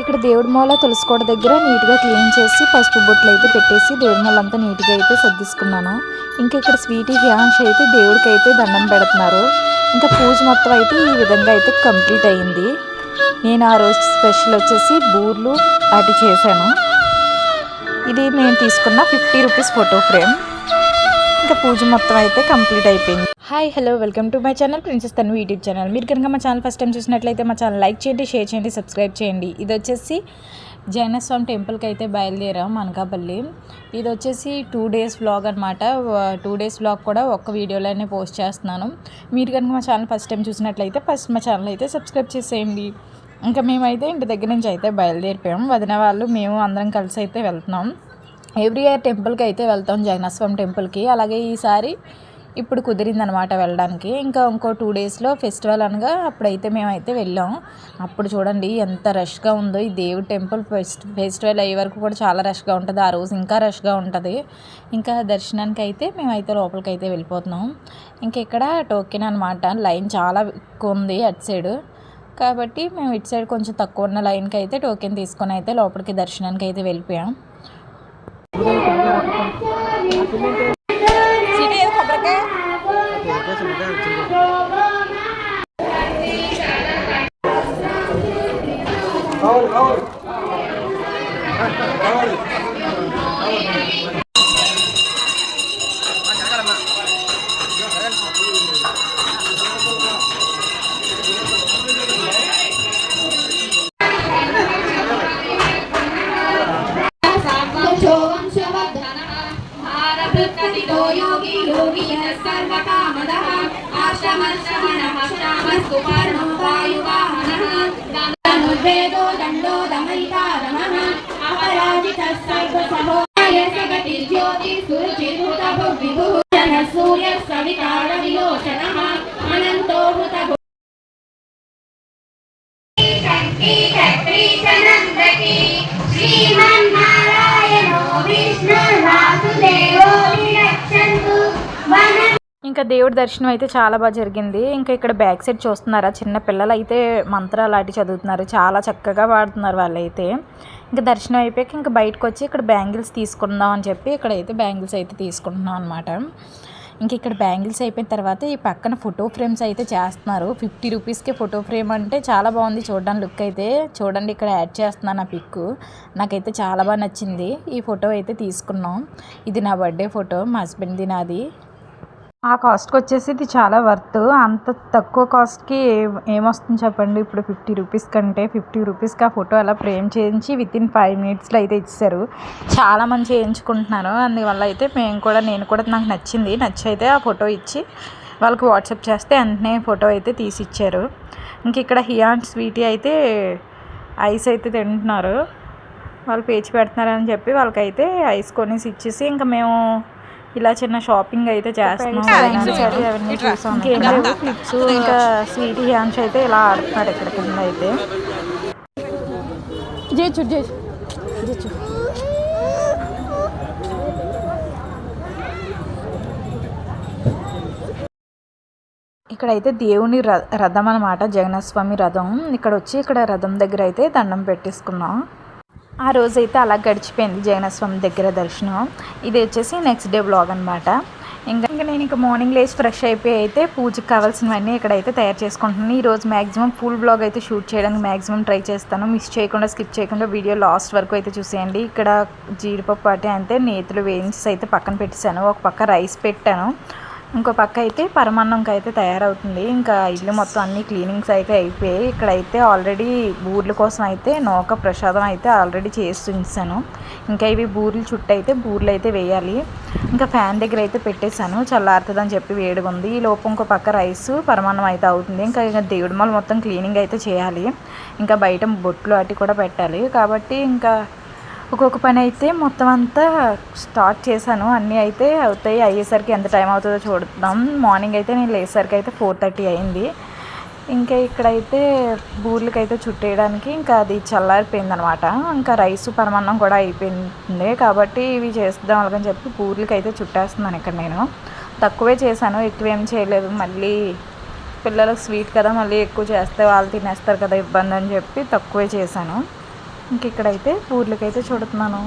ఇక్కడ దేవుడి మూల తులసికోట దగ్గర నీట్గా క్లీన్ చేసి పసుపు బొట్లు అయితే పెట్టేసి దేవుడి మూల అంతా నీట్గా అయితే సర్దిసుకున్నాను. ఇంకా ఇక్కడ స్వీటీ హ్యాండ్స్ అయితే దేవుడికి అయితే దండం పెడుతున్నారు. ఇంకా పూజ మొత్తం అయితే ఈ విధంగా అయితే కంప్లీట్ అయ్యింది నేను ఆ రోజు స్పెషల్ వచ్చేసి బూర్లు అటు చేశాను. ఇది నేను తీసుకున్న ఫిఫ్టీ రూపీస్ ఫోటో ఫ్రేమ్. ఇంకా పూజ మొత్తం అయితే కంప్లీట్ అయిపోయింది. Hi hello welcome to my channel princess Tanu YouTube channel మీరు కనుక మా ఛానల్ ఫస్ట్ టైం చూసినట్లయితే మా ఛానల్ లైక్ చేయండి షేర్ చేయండి సబ్స్క్రైబ్ చేయండి. ఇది వచ్చేసి జైనస్వామి టెంపుల్కి అయితే బయలుదేరాం అనకాపల్లి. ఇది వచ్చేసి టూ డేస్ వ్లాగ్ అనమాట టూ డేస్ వ్లాగ్ కూడా ఒక్క వీడియోలోనే పోస్ట్ చేస్తున్నాను. మీరు కనుక మా ఛానల్ ఫస్ట్ టైం చూసినట్లయితే ఫస్ట్ మా ఛానల్ అయితే సబ్స్క్రైబ్ చేసేయండి. ఇంకా మేమైతే ఇంటి దగ్గర నుంచి అయితే బయలుదేరిపోయాం. వదిన వాళ్ళు మేము అందరం కలిసి అయితే వెళ్తున్నాం. ఎవ్రీ ఇయర్ టెంపుల్కి అయితే వెళ్తాం జైనస్వామి టెంపుల్కి అలాగే ఈసారి ఇప్పుడు కుదిరిందనమాట వెళ్ళడానికి. ఇంకా ఇంకో టూ డేస్లో ఫెస్టివల్ అనగా అప్పుడైతే మేమైతే వెళ్ళాం. అప్పుడు చూడండి ఎంత రష్గా ఉందో. ఈ దేవుడి టెంపుల్ ఫెస్ట్ ఫెస్టివల్ అయ్యే వరకు కూడా చాలా రష్గా ఉంటుంది. ఆ రోజు ఇంకా రష్గా ఉంటుంది. ఇంకా దర్శనానికి అయితే మేమైతే లోపలికి అయితే వెళ్ళిపోతున్నాం. ఇంక ఇక్కడ టోకెన్ అనమాట. లైన్ చాలా ఎక్కువ ఉంది అటు సైడ్. కాబట్టి మేము ఇటు సైడ్ కొంచెం తక్కువ ఉన్న లైన్కి అయితే టోకెన్ తీసుకొని అయితే లోపలికి దర్శనానికి అయితే వెళ్ళిపోయాం. Oke. योगी योगी सर्वकामदः आश्रमश्रवणमश्रामस्तुपर्णो वायुवाहनः। दण्डो दण्डो दमयिता रमः अपराजितः सर्वसहो गतिर्ज्योतिः सुरचिर्हुतभुग्विभुः ఇంకా దేవుడి దర్శనం అయితే చాలా బాగా జరిగింది. ఇంకా ఇక్కడ బ్యాక్ సైడ్ చూస్తున్నారా? చిన్న పిల్లలు అయితే మంత్రాలు అటు చదువుతున్నారు. చాలా చక్కగా వాడుతున్నారు వాళ్ళైతే. ఇంకా దర్శనం అయిపోయాక ఇంకా బయటకు వచ్చి ఇక్కడ బ్యాంగిల్స్ తీసుకుందాం అని చెప్పి ఇక్కడైతే బ్యాంగిల్స్ అయితే తీసుకుంటున్నాం అనమాట ఇంక ఇక్కడ బ్యాంగిల్స్ అయిపోయిన తర్వాత ఈ పక్కన ఫోటో ఫ్రేమ్స్ అయితే చేస్తున్నారు. ఫిఫ్టీ రూపీస్కి ఫోటో ఫ్రేమ్ అంటే చాలా బాగుంది చూడడానికి లుక్ అయితే. చూడండి ఇక్కడ యాడ్ చేస్తున్నాను ఆ పిక్ నాకైతే చాలా బాగా నచ్చింది. ఈ ఫోటో అయితే తీసుకున్నాం. ఇది నా బర్త్డే ఫోటో మా హస్బెండ్ది నాది. ఆ కాస్ట్కి వచ్చేసి ఇది చాలా వర్త్ అంత తక్కువ కాస్ట్కి ఏమొస్తుంది చెప్పండి? ఇప్పుడు ఫిఫ్టీ రూపీస్ కంటే ఫిఫ్టీ రూపీస్కి ఆ ఫోటో అలా ఫ్రేమ్ చేయించి విత్ ఇన్ ఫైవ్ మినిట్స్లో అయితే ఇచ్చారు చాలా మంది చేయించుకుంటున్నారు. అందువల్ల అయితే మేము కూడా నేను కూడా నాకు నచ్చింది. నచ్చి అయితే ఆ ఫోటో ఇచ్చి వాళ్ళకి వాట్సాప్ చేస్తే వెంటనే ఫోటో అయితే తీసి ఇచ్చారు ఇంక ఇక్కడ హియాన్ స్వీటీ అయితే ఐస్ అయితే తింటున్నారు. వాళ్ళు పేచి పెడుతున్నారని చెప్పి వాళ్ళకైతే ఐస్ కొనేసి ఇచ్చేసి ఇంకా మేము ఇలా చిన్న షాపింగ్ అయితే చేస్తున్నాం. అవన్నీ చూసాం. ఇంకేం లేవు. క్లిప్స్ ఇంకా స్వీట్ హ్యాండ్స్ అయితే ఇలా ఆడుతున్నారు ఇక్కడ కింద అయితే. ఇక్కడైతే దేవుని రథం అనమాట జగన్నాథస్వామి రథం. ఇక్కడ వచ్చి ఇక్కడ రథం దగ్గర అయితే దండం పెట్టేసుకున్నాం. ఆ రోజైతే అలా గడిచిపోయింది జగన్నాథస్వామి దగ్గర దర్శనం. ఇది వచ్చేసి నెక్స్ట్ డే బ్లాగ్ అనమాట ఇంకా ఇంకా నేను ఇంకా మార్నింగ్ లేచి ఫ్రెష్ అయిపోయి అయితే పూజకి కావాల్సినవన్నీ ఇక్కడైతే తయారు చేసుకుంటున్నాను. ఈ రోజు మ్యాక్సిమం ఫుల్ బ్లాగ్ అయితే షూట్ చేయడానికి మ్యాక్సిమం ట్రై చేస్తాను. మిస్ చేయకుండా స్కిప్ చేయకుండా వీడియో లాస్ట్ వరకు అయితే చూసేయండి. ఇక్కడ జీడిపప్పు అంటే అంటే నేతులు వేయించి అయితే పక్కన పెట్టేశాను. ఒక పక్క రైస్ పెట్టాను. ఇంకో పక్క అయితే పరమాన్నంకి అయితే తయారవుతుంది. ఇంకా ఇల్లు మొత్తం అన్ని క్లీనింగ్స్ అయితే అయిపోయాయి. ఇక్కడైతే ఆల్రెడీ బూర్ల కోసం అయితే నోక ప్రసాదం అయితే ఆల్రెడీ చేసి ఉంచాను ఇంకా ఇవి బూర్లు చుట్టూ అయితే బూర్లు అయితే వేయాలి. ఇంకా ఫ్యాన్ దగ్గర అయితే పెట్టేశాను. చల్లారుతుందని చెప్పి వేడిగా ఉంది. ఈ లోపు ఇంకో పక్క రైస్ పరమాన్నం అయితే అవుతుంది. ఇంకా ఇంకా దేవుడి మళ్ళీ మొత్తం క్లీనింగ్ అయితే చేయాలి. ఇంకా బయట బొట్లు అటు కూడా పెట్టాలి. కాబట్టి ఇంకా ఒక్కొక్క పని అయితే మొత్తం అంతా స్టార్ట్ చేశాను. అన్నీ అయితే అవుతాయి. అయ్యేసరికి ఎంత టైం అవుతుందో చూద్దాం. మార్నింగ్ అయితే నేను లేసరికి అయితే ఫోర్ థర్టీ అయింది. ఇంకా ఇక్కడైతే బూర్లకి అయితే చుట్టేయడానికి ఇంకా అది చల్లారిపోయింది అనమాట ఇంకా రైస్ పరమాన్నం కూడా అయిపోయింది కాబట్టి ఇవి చేద్దాం అలాగని చెప్పి బూర్లకి అయితే చుట్టేస్తున్నాను ఇక్కడ నేను. తక్కువే చేశాను. ఎక్కువ ఏం చేయలేదు. మళ్ళీ పిల్లలకు స్వీట్ కదా మళ్ళీ ఎక్కువ చేస్తే వాళ్ళు తినేస్తారు కదా ఇబ్బంది అని చెప్పి తక్కువే చేశాను. ఇంక ఇక్కడైతే ఊర్లకైతే చూడుతున్నాను.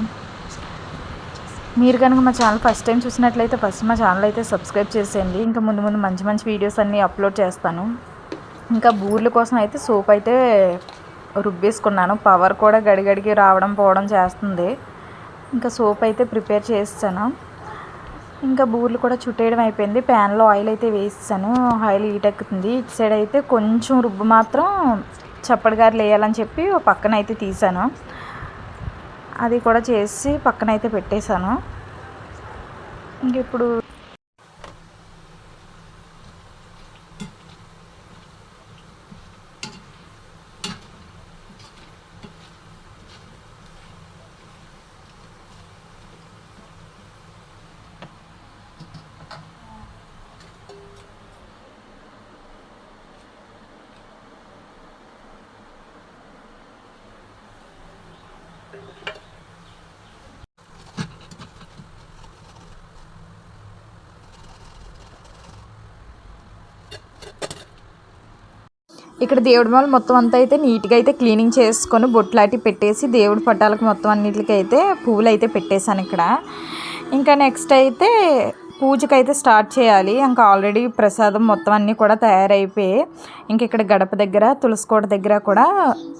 మీరు కనుక మా ఛానల్ ఫస్ట్ టైం చూసినట్లయితే ఫస్ట్ మా ఛానల్ అయితే సబ్స్క్రైబ్ చేసేయండి. ఇంకా ముందు ముందు మంచి మంచి వీడియోస్ అన్నీ అప్లోడ్ చేస్తాను. ఇంకా బూర్ల కోసం అయితే సోప్ అయితే రుబ్బేసుకున్నాను. పవర్ కూడా గడిగడికి రావడం పోవడం చేస్తుంది. ఇంకా సోప్ అయితే ప్రిపేర్ చేస్తాను ఇంకా బూర్లు కూడా చుట్టేయడం అయిపోయింది. ప్యాన్లో ఆయిల్ అయితే వేస్తాను ఆయిల్ హీట్ ఎక్కుతుంది. ఇటు సైడ్ అయితే కొంచెం రుబ్బు మాత్రం చప్పటిగారు వేయాలని చెప్పి పక్కన అయితే తీసాను అది కూడా చేసి పక్కన అయితే పెట్టేశాను. ఇంక ఇప్పుడు ఇక్కడ దేవుడి మాల మొత్తం అంతా అయితే నీట్గా అయితే క్లీనింగ్ చేసుకొని బొట్లాటి పెట్టేసి దేవుడి పటాలకు మొత్తం అన్నిటికీ అయితే పువ్వులు అయితే పెట్టేశాను ఇక్కడ. ఇంకా నెక్స్ట్ అయితే పూజకి అయితే స్టార్ట్ చేయాలి. ఇంకా ఆల్రెడీ ప్రసాదం మొత్తం అన్నీ కూడా తయారైపోయి ఇంక ఇక్కడ గడప దగ్గర తులసికోట దగ్గర కూడా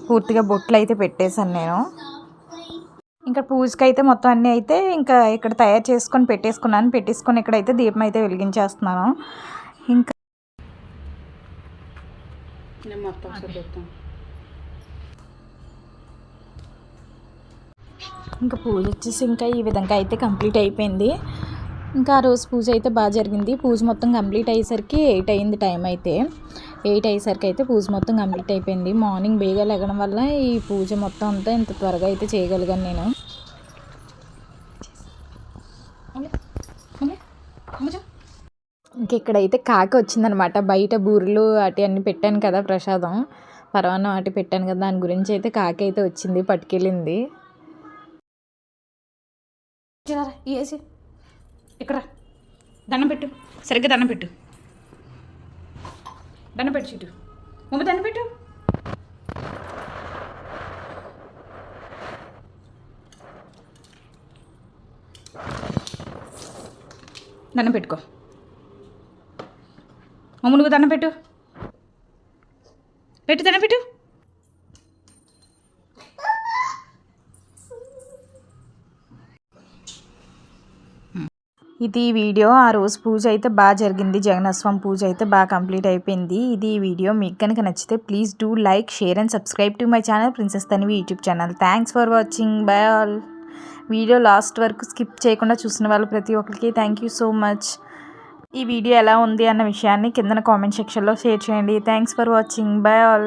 పూర్తిగా బొట్లు అయితే పెట్టేశాను నేను. ఇంకా పూజకి అయితే మొత్తం అన్నీ అయితే ఇంకా ఇక్కడ తయారు చేసుకొని పెట్టేసుకున్నాను. పెట్టేసుకొని ఇక్కడైతే దీపం అయితే వెలిగించేస్తున్నాను. ఇంకా నేను మొత్తం ఇంకా పూజ వచ్చేసి ఇంకా ఈ విధంగా అయితే కంప్లీట్ అయిపోయింది. ఇంకా ఆ రోజు పూజ అయితే బాగా జరిగింది. పూజ మొత్తం కంప్లీట్ అయ్యేసరికి ఎయిట్ అయింది టైం అయితే. ఎయిట్ అయ్యేసరికి అయితే పూజ మొత్తం కంప్లీట్ అయిపోయింది. మార్నింగ్ బేగా లెగడం వల్ల ఈ పూజ మొత్తం అంతా ఇంత త్వరగా అయితే చేయగలిగాను నేను. ఇంకెక్కడైతే కాకి వచ్చిందనమాట. బయట బూరెలు అటు అన్నీ పెట్టాను కదా ప్రసాదం. పరవాన్నం అటు పెట్టాను కదా దాని గురించి అయితే కాకి అయితే వచ్చింది పట్టుకెళ్ళింది. ఏసి. ఇక్కడ దండం పెట్టు. సరిగ్గా దండం పెట్టు. దండం పెట్టు చిట్టు. మమ్మీ దండం పెట్టు. దండం పెట్టుకో. మమ్మ దండం పెట్టు. పెట్టు దండం పెట్టు. ఇది వీడియో. ఆ రోజు పూజ అయితే బాగా జరిగింది. జగన్నాథస్వామి పూజ అయితే బాగా కంప్లీట్ అయిపోయింది. ఇది ఈ వీడియో. మీకు కనుక నచ్చితే please do like share and subscribe to my channel princess Tanvi YouTube channel. Thanks for watching bye all video last వరకు స్కిప్ చేయకుండా చూసిన వాళ్ళు ప్రతి ఒక్కరికి థ్యాంక్ యూ సో మచ్ ఈ వీడియో ఎలా ఉంది అన్న విషయాన్ని కిందన కామెంట్ సెక్షన్లో షేర్ చేయండి. Thanks for watching bye all